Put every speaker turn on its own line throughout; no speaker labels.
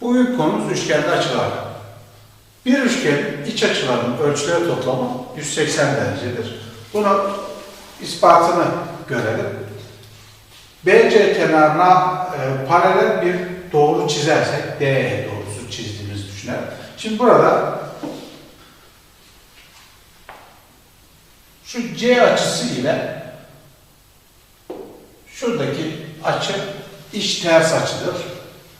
Bugün konumuz üçgende açılar. Bir üçgenin iç açılarının ölçüleri toplamı 180 derecedir. Bunu ispatını görelim. BC kenarına e, paralel bir doğru çizersek, DE doğrusu çizdiğimizi düşünelim. Şimdi burada şu C açısı ile şuradaki açı iç ters açıdır.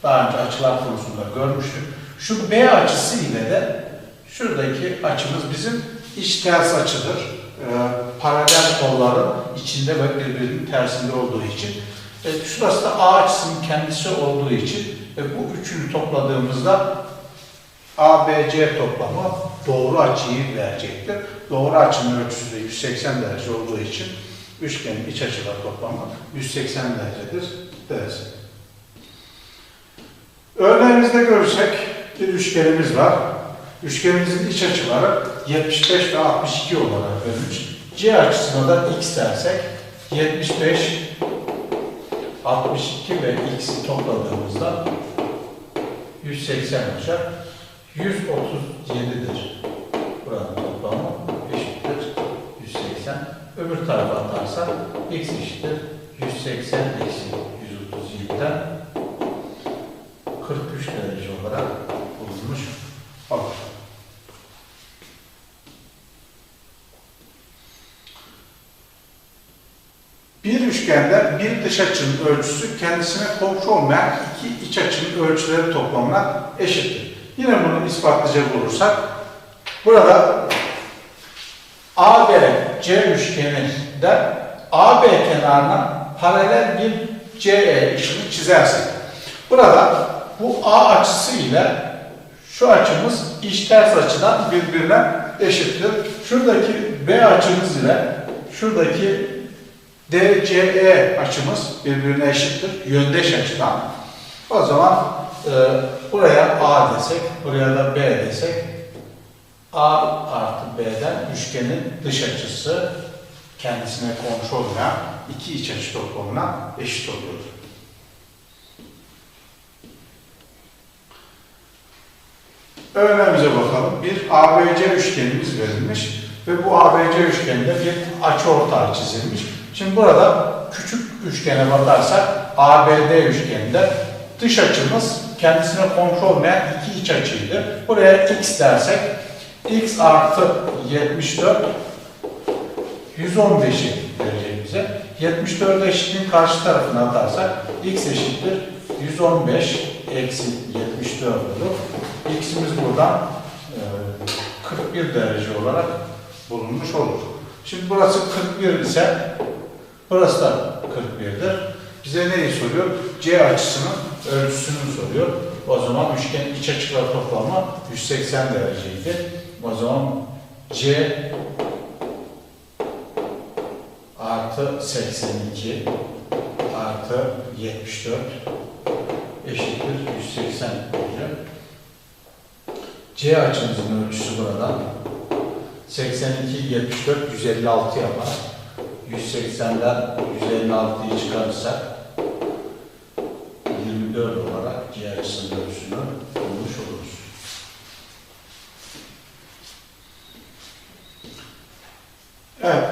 Daha önce açılar konusunda görmüştük. Şu B açısı ile de şuradaki açımız bizim iç ters açıdır. Ee, paralel kolların içinde ve birbirinin tersinde olduğu için. E, şurası da A açısının kendisi olduğu için e, bu üçünü topladığımızda ABC toplamı doğru açıyı verecektir. Doğru açının ölçüsü de 180 derece olduğu için üçgenin iç açılar toplamı 180 derecedir deriz. Örneğimizde görürsek bir üçgenimiz var. Üçgenimizin iç açıları 75 ve 62 olarak verilmiş. C açısına da x dersek 75, 62 ve x'i topladığımızda 180 olacak. 137'dir. Buranın toplamı eşittir 180. Öbür tarafa atarsak x eşittir 180 eksi 137'den 43 derece olarak bulunmuş olur. Bir üçgende bir dış açının ölçüsü kendisine komşu olmayan iki iç açının ölçüleri toplamına eşittir. Yine bunu ispatlayacak olursak burada ABC üçgeninde AB kenarına paralel bir CE ışını çizersek burada bu A açısı ile şu açımız iç ters açıdan birbirine eşittir. Şuradaki B açımız ile şuradaki DCE açımız birbirine eşittir. Yöndeş açıdan. O zaman e, buraya A desek, buraya da B desek A artı B'den üçgenin dış açısı kendisine komşu olmayan iki iç açı toplamına eşit oluyor. Örneğimize bakalım. Bir ABC üçgenimiz verilmiş ve bu ABC üçgeninde bir açıortay çizilmiş. Şimdi burada küçük üçgene bakarsak ABD üçgeninde dış açımız kendisine komşu olmayan iki iç açıydı. Buraya x dersek x artı 74 115'i verecek bize. 74 eşitliğin karşı tarafına atarsak x eşittir 115 eksi 74 olur. X'imiz buradan e, 41 derece olarak bulunmuş olur. Şimdi burası 41 ise burası da 41'dir. Bize neyi soruyor? C açısının ölçüsünü soruyor. O zaman üçgen iç açılar toplamı 180 dereceydi. O zaman C artı 82 artı 74 eşittir 180 olacak. C açımızın ölçüsü burada 82, 74, 156 yapar. 180'den 156'yı çıkarırsak 24 olarak C açısının ölçüsünü bulmuş oluruz. Evet,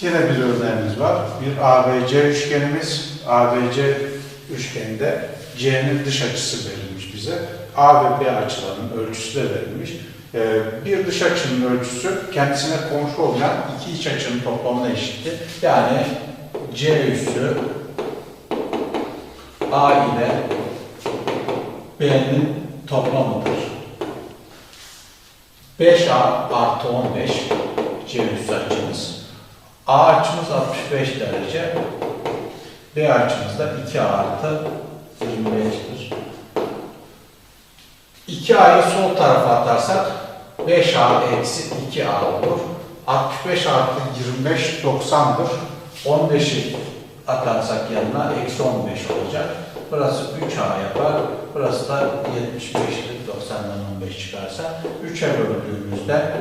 yine bir örneğimiz var. Bir ABC üçgenimiz. ABC üçgeninde C'nin dış açısı verilmiş bize. A ve B açılarının ölçüsü de verilmiş. Ee, bir dış açının ölçüsü kendisine komşu olmayan iki iç açının toplamına eşittir. Yani C üssü A ile B'nin toplamıdır. 5A artı 15 C üssü açımız. A açımız 65 derece. B açımız da 2 artı 25'tir. 2A'yı sol tarafa atarsak 5A eksi 2A olur. 65 artı 25 90'dır. 15'i atarsak yanına eksi 15 olacak. Burası 3A yapar. Burası da 75'tir. 90'dan 15 çıkarsa 3'e böldüğümüzde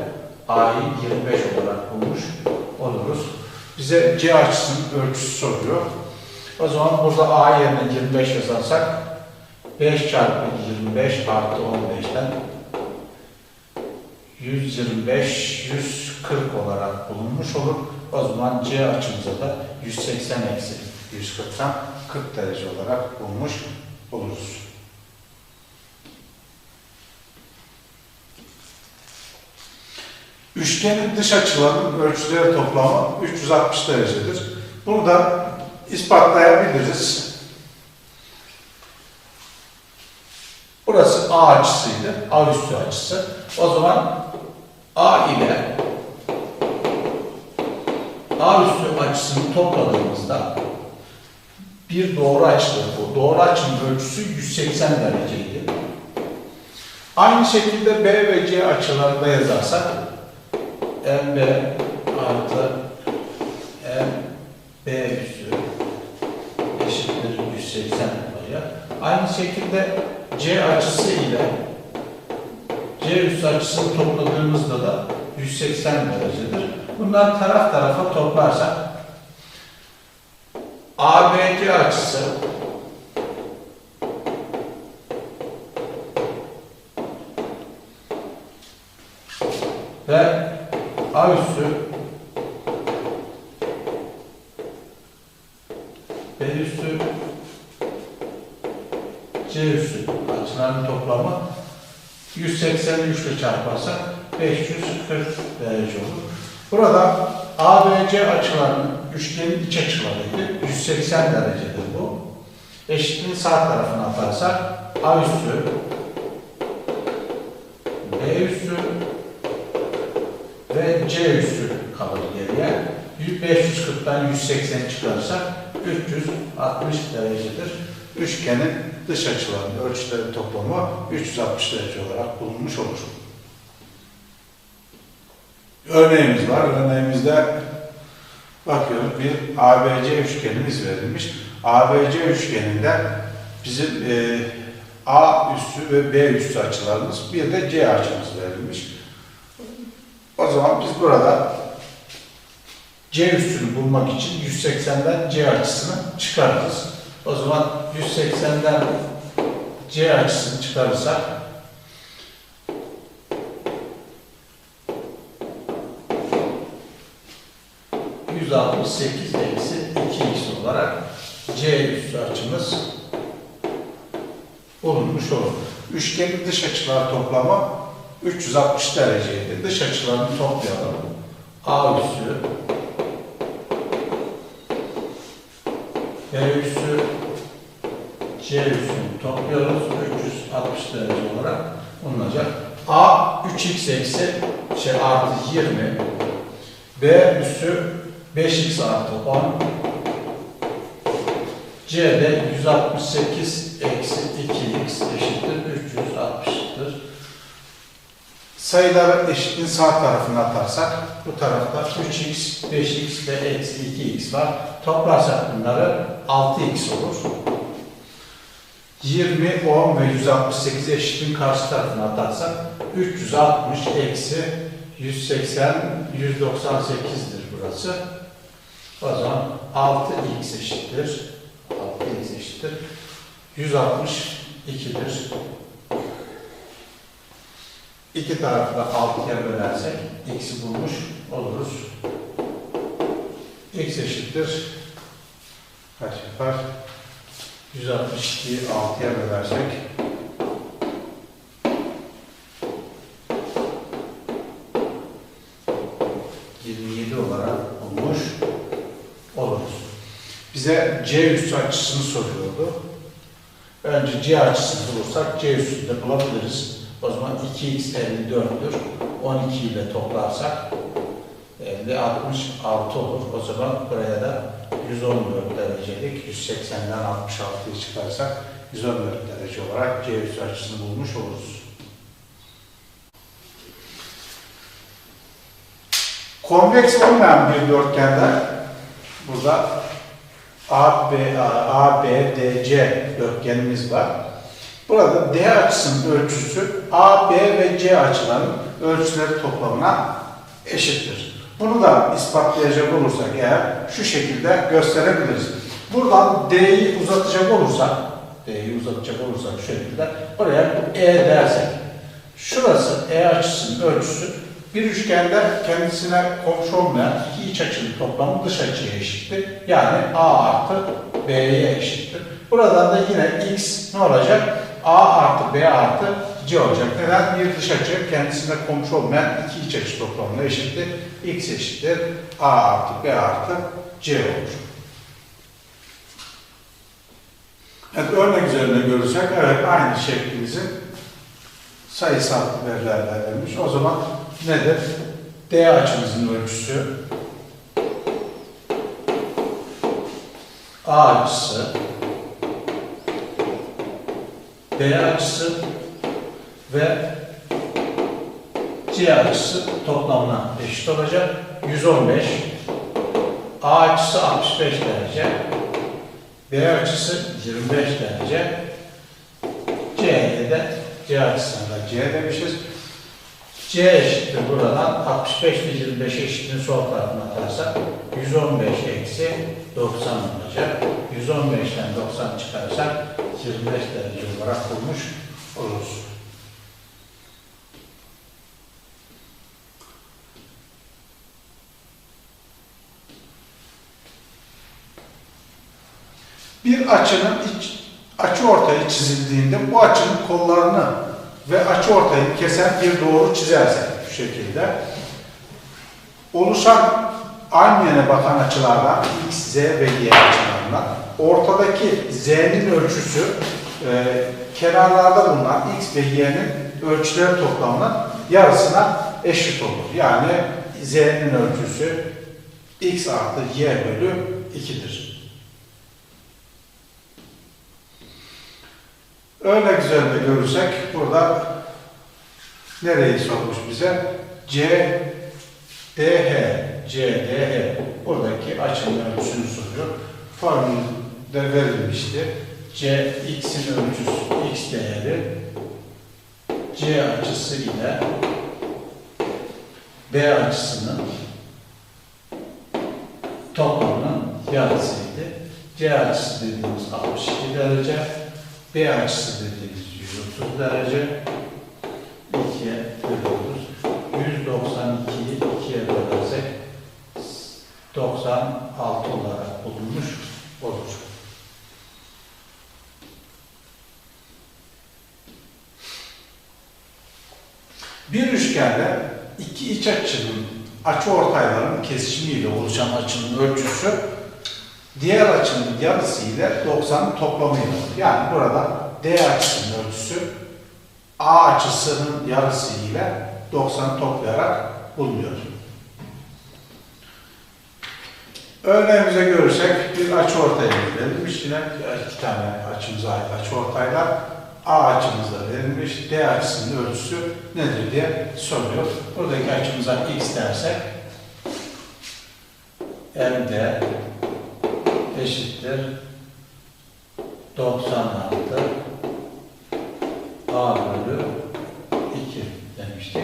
A'yı 25 olarak bulmuş oluruz. Bize C açısının ölçüsü soruyor. O zaman burada A yerine 25 yazarsak 5 çarpı 25 artı 15'ten 125, 140 olarak bulunmuş olur. O zaman C açımıza da 180 eksi 140'tan 40 derece olarak bulmuş oluruz. Üçgenin dış açılarının ölçüleri toplamı 360 derecedir. Bunu da ispatlayabiliriz. Burası A açısıydı. A üstü açısı. O zaman A ile A üstü açısını topladığımızda bir doğru açıdır bu. Doğru açının ölçüsü 180 dereceydi. Aynı şekilde B ve C açılarını da yazarsak MB artı MB üstü Aynı şekilde C açısı ile C üstü açısını topladığımızda da 180 derecedir. Bunları taraf tarafa toplarsak ABC açısı ve A üssü B üssü C üssü açılarının toplamı 183 ile çarparsak 540 derece olur. Burada ABC açılarının üçgenin iç açılarıydı. 180 derecedir bu. Eşitliğin sağ tarafına atarsak A üssü B üssü ve C üssü kalır geriye. 540'dan 180 çıkarırsak 360 derecedir. Üçgenin dış açılarının ölçüleri toplamı 360 derece olarak bulunmuş olur. Örneğimiz var. Örneğimizde bakıyoruz bir ABC üçgenimiz verilmiş. ABC üçgeninde bizim e, A üssü ve B üssü açılarımız bir de C açımız verilmiş. O zaman biz burada C üssünü bulmak için 180'den C açısını çıkarırız. O zaman 180'den C açısını çıkarırsak 168 eksi 2x olarak C üssü açımız bulunmuş olur. Üçgenin dış açılar toplamı 360 dereceydi. Dış açılarını toplayalım. A üssü B üssü C üssünü topluyoruz. 360 derece olarak bulunacak. A 3x eksi şey artı 20 B üssü 5x artı 10 C'de 168 eksi 2x eşittir 360'tır. Sayıları eşitliğin sağ tarafına atarsak bu tarafta 3x, 5x ve eksi 2x var. Toplarsak bunları 6x olur. 20, 10 ve 168 eşitliğin karşı tarafına atarsak 360 eksi 180, 198'dir burası. O zaman 6x eşittir. 6x eşittir. 162'dir. İki tarafı da 6'ya bölersek x'i bulmuş oluruz. x eşittir. Kaç yapar? 162'yi 6'ya bölersek 27 olarak bulmuş oluruz. Bize C üssü açısını soruyordu. Önce C açısını bulursak C üssünü de bulabiliriz. O zaman 2x 54'tür. 12 ile toplarsak 50, 66 olur. O zaman buraya da 114 derecelik 180'den 66'yı çıkarsak 114 derece olarak C üssü açısını bulmuş oluruz. Konveks olmayan bir dörtgende burada AB, ABDC dörtgenimiz var. Burada D açısının ölçüsü A, B ve C açıların ölçüleri toplamına eşittir. Bunu da ispatlayacak olursak eğer şu şekilde gösterebiliriz. Buradan D'yi uzatacak olursak D'yi uzatacak olursak şu şekilde buraya bu E dersek şurası E açısının ölçüsü bir üçgende kendisine komşu olmayan iki iç açının toplamı dış açıya eşittir. Yani A artı B'ye eşittir. Buradan da yine X ne olacak? A artı B artı C olacak. Neden? Bir dış açı kendisine komşu olmayan iki iç açı toplamına eşittir. X eşittir. A artı B artı C olur. Evet, örnek üzerinde görürsek, evet aynı şeklimizi sayısal verilerle vermiş. O zaman nedir? D açımızın ölçüsü A açısı B açısı ve C açısı toplamına eşit olacak. 115 A açısı 65 derece B açısı 25 derece C'ye de C açısına da C demişiz. C eşittir buradan 65 ile 25 eşitliğini sol tarafına atarsak 115 eksi 90 olacak. 115'ten 90 çıkarırsak 25 derece olarak bulmuş oluruz. Bir açının iç, açı ortayı çizildiğinde bu açının kollarını ve açı ortayı kesen bir doğru çizersek şu şekilde oluşan aynı yöne bakan açılardan x, z ve y açılarından ortadaki z'nin ölçüsü e, kenarlarda bulunan x ve y'nin ölçüleri toplamının yarısına eşit olur. Yani z'nin ölçüsü x artı y bölü 2'dir. Örnek üzerinde görürsek burada nereyi sormuş bize? C, D, H, C, D, H. Buradaki açının ölçüsünü soruyor. Formülde verilmişti. C, X'in ölçüsü, X değeri C açısı ile B açısının toplamının yarısıydı. C açısı dediğimiz 62 derece, B açısı dediğimiz 130 derece. 2'ye bölüyoruz. 192'yi 2'ye bölersek 96 olarak bulunmuş olur. Bir üçgende iki iç açının açı ortaylarının kesişimiyle oluşan açının ölçüsü diğer açının yarısı ile 90'ın toplamıyla. Yani burada D açısının ölçüsü A açısının yarısı ile 90'ı toplayarak bulunuyor. Örneğimize görürsek bir açı ortaya verilmiş. Yine iki tane açımıza ait açı ortaylar. A açımızda verilmiş. D açısının ölçüsü nedir diye soruyor. Buradaki açımıza x dersek MD eşittir 96 A bölü 2 demiştik.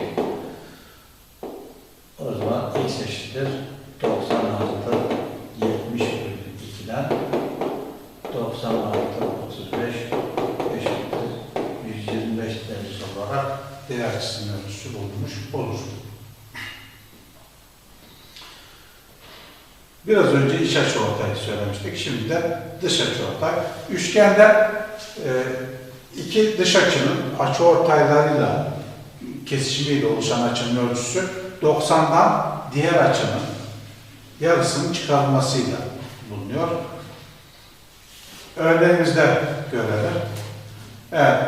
O zaman x eşittir 96 70 bölü 2'den 96 35 eşittir 125 derece olarak D açısının ölçüsü bulunmuş olur. Biraz önce iç açı ortayı söylemiştik. Şimdi de dış açı ortay. Üçgende e, iki dış açının açı ortaylarıyla kesişimiyle oluşan açının ölçüsü 90'dan diğer açının yarısının çıkarılmasıyla bulunuyor. Örneğimizde görelim. Evet.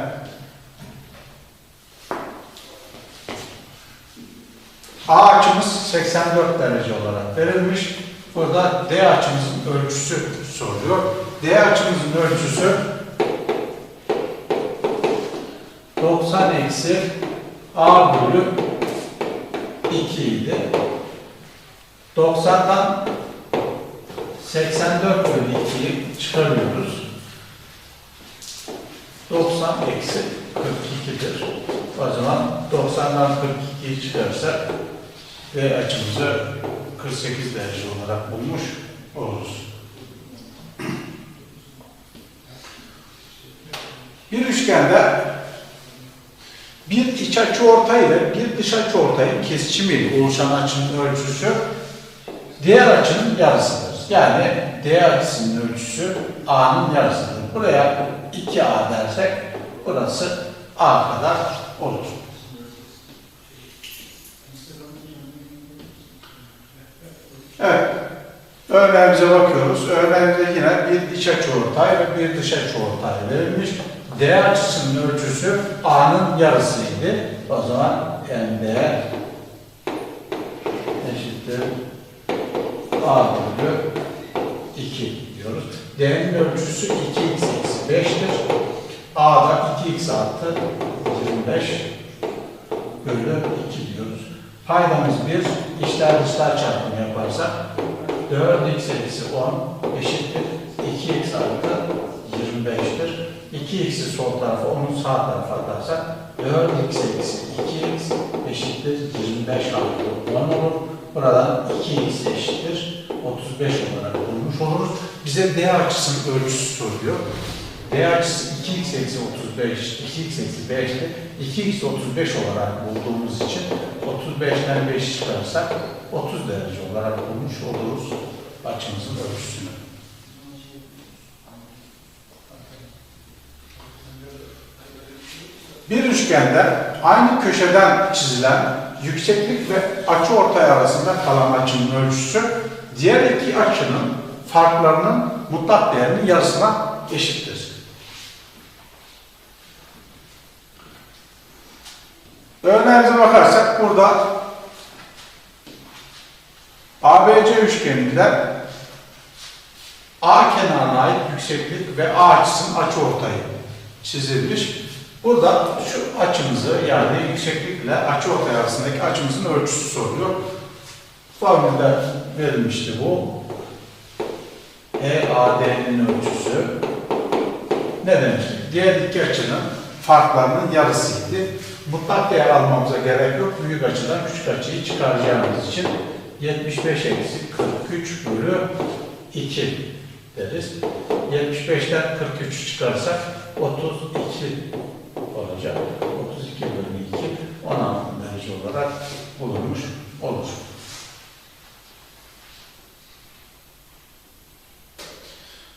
A açımız 84 derece olarak verilmiş. Burada D açımızın ölçüsü soruluyor. D açımızın ölçüsü 90 eksi A bölü 2 idi. 90'dan 84 bölü 2'yi çıkarıyoruz. 90 eksi 42'dir. O zaman 90'dan 42'yi çıkarsak ve açımızı 48 derece olarak bulmuş oluruz. Bir üçgende bir iç açı orta ile bir dış açı ortayın kesişimiyle oluşan açının ölçüsü diğer açının yarısıdır. Yani D açısının ölçüsü A'nın yarısıdır. Buraya 2A dersek burası A kadar olur. Evet. Örneğimize bakıyoruz. Örneğimizde yine bir iç açı ortay ve bir dış açı ortay verilmiş. D açısının ölçüsü A'nın yarısıydı. O zaman MD eşittir A bölü 2 diyoruz. D'nin ölçüsü 2x eksi 5'tir. A'da 2x artı 25 bölü 2 diyoruz. Paydamız 1, içler dışlar çarpımı yaparsak 4x eksi 10 eşittir 2x artı 25'tir. 2x'i sol tarafa, 10'u sağ tarafa atarsak 4x eksi 2x eşittir 25 artı 10 olur. Buradan 2x eşittir 35 olarak bulmuş oluruz. Bize D açısının ölçüsü soruyor. D açısı 2x eksi 35, 2x eksi 5'ti. 2x 35 olarak bulduğumuz için 35'ten 5 çıkarırsak 30 derece olarak bulmuş oluruz açımızın ölçüsünü. Bir üçgende aynı köşeden çizilen yükseklik ve açı ortay arasında kalan açının ölçüsü diğer iki açının farklarının mutlak değerinin yarısına eşittir. Örneğimize bakarsak burada ABC üçgeninde A kenarına ait yükseklik ve A açısının açıortayı çizilmiş. Burada şu açımızı yani yükseklikle açıortay arasındaki açımızın ölçüsü soruluyor. Formülde verilmişti bu. EAD'nin ölçüsü ne demiştik? Diğer iki açının farklarının yarısıydı. Mutlak değer almamıza gerek yok. Büyük açıdan küçük açıyı çıkaracağımız için 75 eksi 43 bölü 2 deriz. 75'ten 43 çıkarsak 32 olacak. 32 bölü 2 16 derece olarak bulunmuş olur.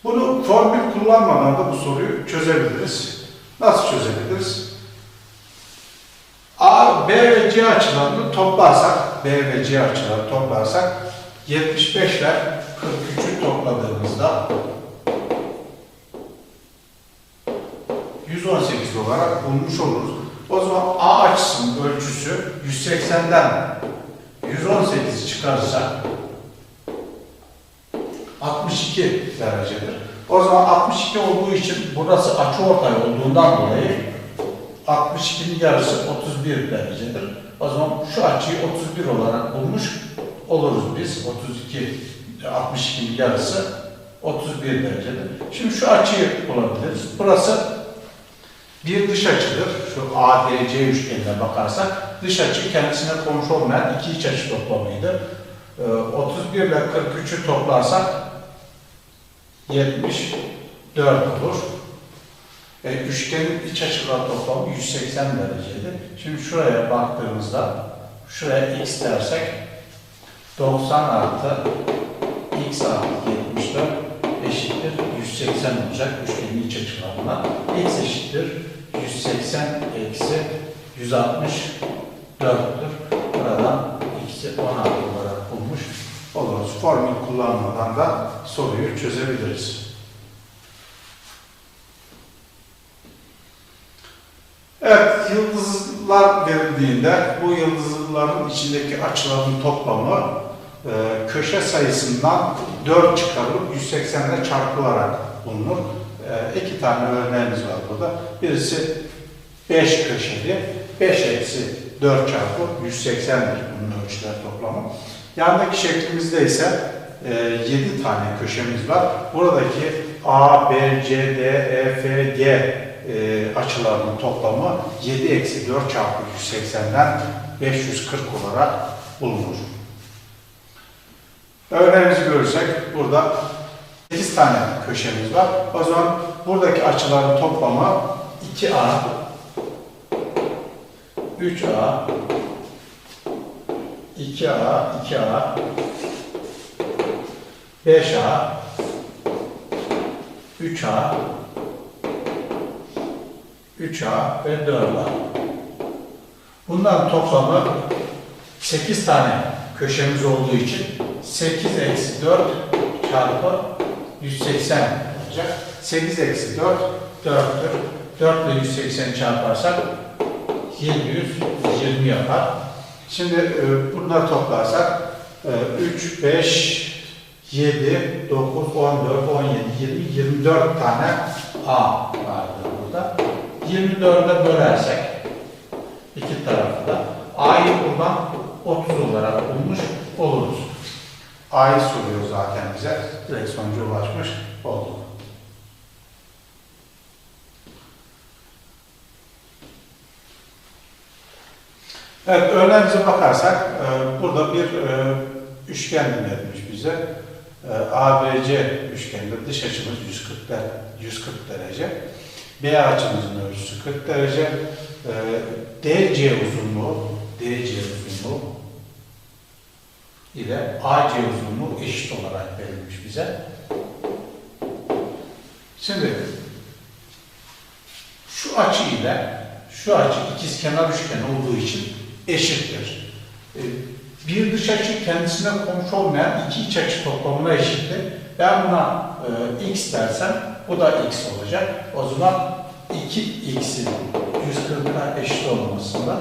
Bunu formül kullanmadan da bu soruyu çözebiliriz. Nasıl çözebiliriz? A, B ve C açılarını toplarsak, B ve C açıları toplarsak 75 ile 43'ü topladığımızda 118 olarak bulmuş oluruz. O zaman A açısının ölçüsü 180'den 118 çıkarırsak 62 derecedir. O zaman 62 olduğu için burası açıortay olduğundan dolayı 62'nin yarısı 31 derecedir. O zaman şu açıyı 31 olarak bulmuş oluruz biz. 32, 62'nin yarısı 31 derecedir. Şimdi şu açıyı bulabiliriz. Burası bir dış açıdır. Şu ADC üçgenine bakarsak dış açı kendisine komşu olmayan iki iç açı toplamıydı. Ee, 31 ile 43'ü toplarsak 74 olur. E, üçgenin iç açılar toplamı 180 dereceydi. Şimdi şuraya baktığımızda şuraya x dersek 90 artı x artı 74 eşittir 180 olacak üçgenin iç açılarına. x eşittir 180 eksi 164'tür. Buradan x'i 16 olarak bulmuş oluruz. Formül kullanmadan da soruyu çözebiliriz. Evet, yıldızlar verildiğinde bu yıldızların içindeki açıların toplamı e, köşe sayısından 4 çıkarılıp 180 ile çarpılarak bulunur. E, iki tane örneğimiz var burada. Birisi 5 köşeli, 5 eksi 4 çarpı 180'dir bunun ölçüler toplamı. Yandaki şeklimizde ise e, 7 tane köşemiz var. Buradaki A, B, C, D, E, F, G e, açılarının toplamı 7 eksi 4 çarpı 180'den 540 olarak bulunur. Örneğimizi görürsek burada 8 tane köşemiz var. O zaman buradaki açıların toplamı 2A 3A 2A 2A 5A 3A 3A ve 4A. Bunların toplamı 8 tane köşemiz olduğu için 8 eksi 4 çarpı 180 olacak. 8 eksi 4 4'tür. 4 ile 180 çarparsak 720 yapar. Şimdi e, bunları toplarsak e, 3, 5, 7, 9, 14, 17, 20, 24 tane A vardır. 24'e bölersek iki tarafı da A'yı buradan 30 olarak bulmuş oluruz. A'yı soruyor zaten bize. Direkt sonuca ulaşmış olduk. Evet, örneğimize bakarsak e, burada bir e, üçgen verilmiş bize. E, ABC üçgeninde dış açımız 140, der, 140 derece. B açımızın ölçüsü 40 derece. E, DC uzunluğu, DC uzunluğu ile AC uzunluğu eşit olarak verilmiş bize. Şimdi şu açı ile şu açı ikizkenar üçgen olduğu için eşittir. E, Bir dış açı kendisine komşu olmayan iki iç açı toplamına eşittir. Ben buna e, x dersem bu da x olacak. O zaman 2x'in 140'a eşit olmasında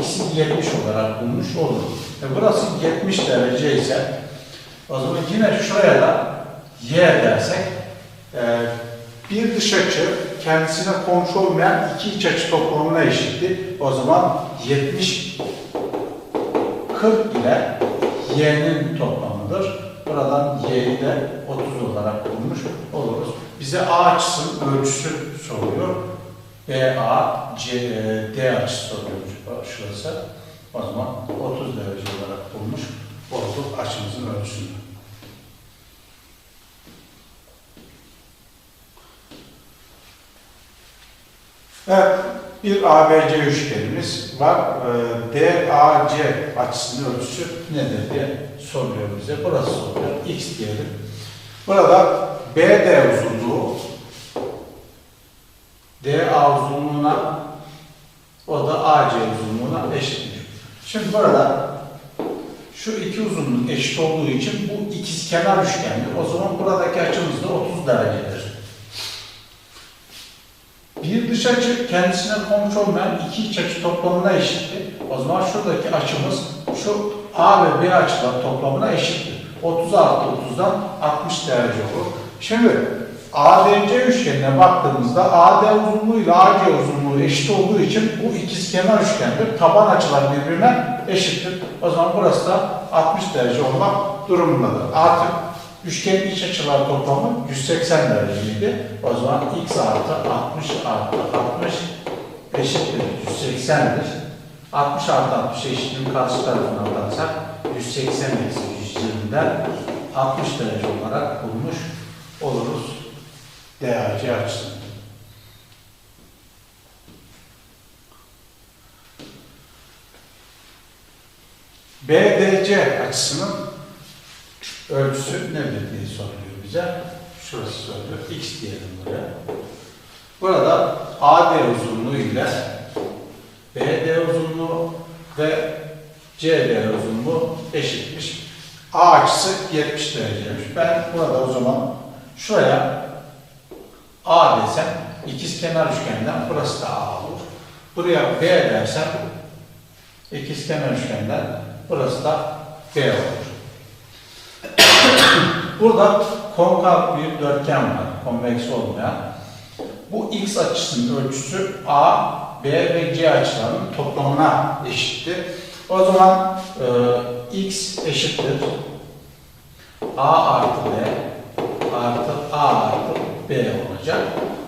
x'i 70 olarak bulmuş olur. E burası 70 derece ise o zaman yine şuraya da y dersek e, bir dış açı kendisine komşu olmayan iki iç açı toplamına eşittir. O zaman 70 40 ile y'nin toplamıdır. Buradan y'yi de 30 olarak bulmuş oluruz. Bize a açısının ölçüsü soruyor. BA, C, e, D açısı soruyor şurası. O zaman 30 derece olarak bulmuş olduk açımızın ölçüsünü. Evet, bir ABC üçgenimiz var. Ee, DAC açısının ölçüsü nedir diye soruyor bize. Burası soruyor. X diyelim. Burada BD uzunluğu DA uzunluğuna o da AC uzunluğuna eşittir. Şimdi burada şu iki uzunluk eşit olduğu için bu ikizkenar üçgendir. O zaman buradaki açımız da 30 derecedir. Bir dış açı kendisine komşu olmayan iki iç açı toplamına eşittir. O zaman şuradaki açımız şu A ve B açılar toplamına eşittir. 30 artı 30'dan 60 derece olur. Şimdi ADC üçgenine baktığımızda AD uzunluğu ile AC uzunluğu eşit olduğu için bu ikizkenar üçgendir. Taban açılar birbirine eşittir. O zaman burası da 60 derece olmak durumundadır. Artık Üçgenin iç açılar toplamı 180 dereceydi. O zaman x artı 60 artı 60 eşittir 180'dir. 60 artı 60 eşitliğin karşı tarafına atarsak 180 eksi 120'den 60 derece olarak bulmuş oluruz DAC açısını. BDC açısının ölçüsü nedir diye soruluyor bize. Şurası soruluyor. X diyelim buraya. Burada AD uzunluğu ile BD uzunluğu ve CD uzunluğu eşitmiş. A açısı 70 dereceymiş. Ben burada o zaman şuraya A desem ikizkenar üçgenden burası da A olur. Buraya B dersem ikizkenar üçgenden burası da B olur. Burada konkav bir dörtgen var, konveks olmayan. Bu x açısının ölçüsü A, B ve C açılarının toplamına eşittir. O zaman e, x eşittir A artı B artı A artı B olacak.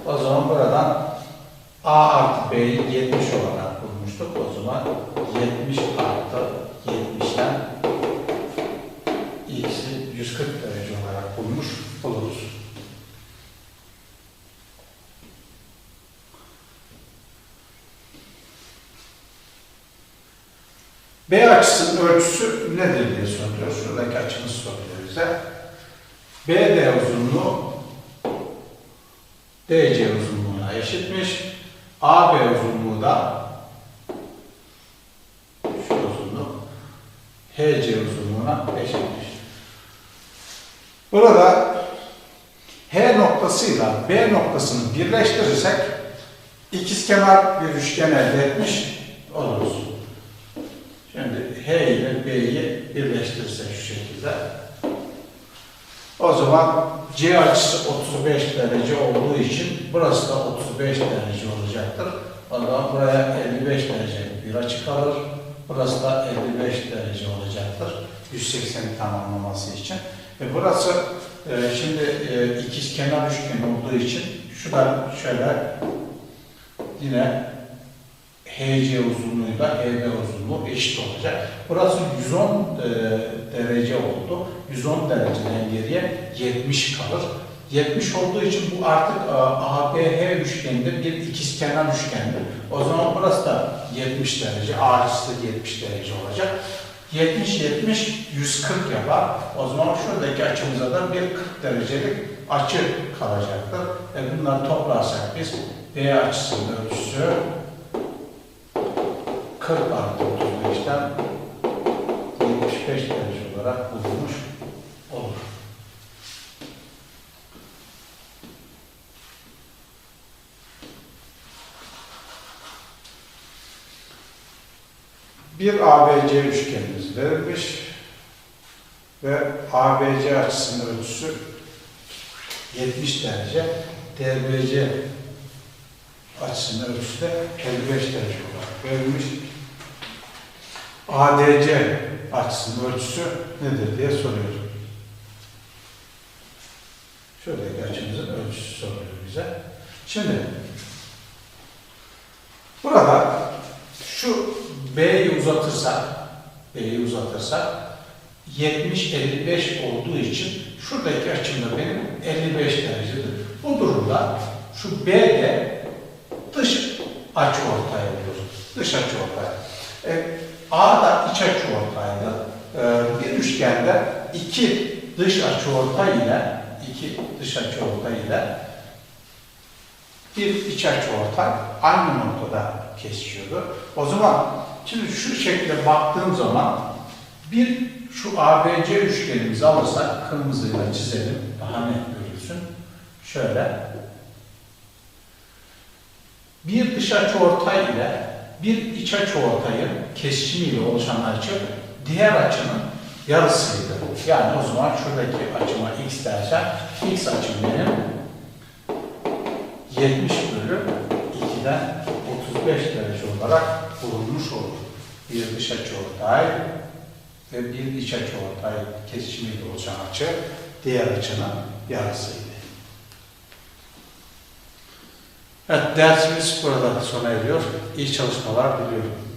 O zaman buradan A artı B'yi 70 olarak bulmuştuk. O zaman 70 artı 70'ten x'i 140 derece olarak bulmuş oluruz. B açısının ölçüsü nedir diye soruyor. Şuradaki açımız soruyor bize. BD uzunluğu DC uzunluğuna eşitmiş. AB uzunluğu da şu uzunluk HC uzunluğuna eşitmiş. Burada H noktasıyla B noktasını birleştirirsek ikizkenar bir üçgen elde etmiş oluruz. Şimdi H ile B'yi birleştirirsek şu şekilde. O zaman C açısı 35 derece olduğu için burası da 35 derece olacaktır. O zaman buraya 55 derece bir açı kalır. Burası da 55 derece olacaktır. 180'i tamamlaması için. E burası e, şimdi e, ikiz kenar üçgen olduğu için şuradan şöyle yine HC uzunluğuyla HB uzunluğu eşit olacak. Burası 110 e, derece oldu. 110 dereceden geriye 70 kalır. 70 olduğu için bu artık e, ABH üçgenidir, bir ikizkenar üçgendir. O zaman burası da 70 derece, A açısı da 70 derece olacak. 70 70 140 yapar. O zaman şuradaki açımıza da bir 40 derecelik açı kalacaktır. E bunları toplarsak biz B açısının ölçüsü 40 artı 35'ten 75 derece olarak bulunmuş olur. Bir ABC üçgenimiz verilmiş ve ABC açısının ölçüsü 70 derece, DBC açısının ölçüsü de 55 derece olarak verilmiş. ADC açısının ölçüsü nedir diye soruyor. Şuradaki açımızın ölçüsü soruyor bize. Şimdi burada şu B'yi uzatırsak B'yi uzatırsak 70-55 olduğu için şuradaki açımda benim 55 derecedir. Bu durumda şu B'de dış açı ortay olur. Dış açı ortay. E, A da iç açı ortaydı. E, bir üçgende iki dış açı ortay ile iki dış açı ortay ile bir iç açı ortay aynı noktada kesişiyordu. O zaman şimdi şu şekilde baktığım zaman bir şu ABC üçgenimizi alırsak kırmızıyla çizelim daha net görülsün. Şöyle bir dış açı ortay ile bir iç açı ortayın kesişimiyle oluşan açı diğer açının yarısıydı. Yani o zaman şuradaki açıma x dersen x açım benim 70 bölü 2'den 35 derece olarak bulunmuş olur. Bir dış açı ortay ve bir iç açı ortay kesişimiyle oluşan açı diğer açının yarısıydı. Evet, dersimiz burada sona eriyor. İyi çalışmalar diliyorum.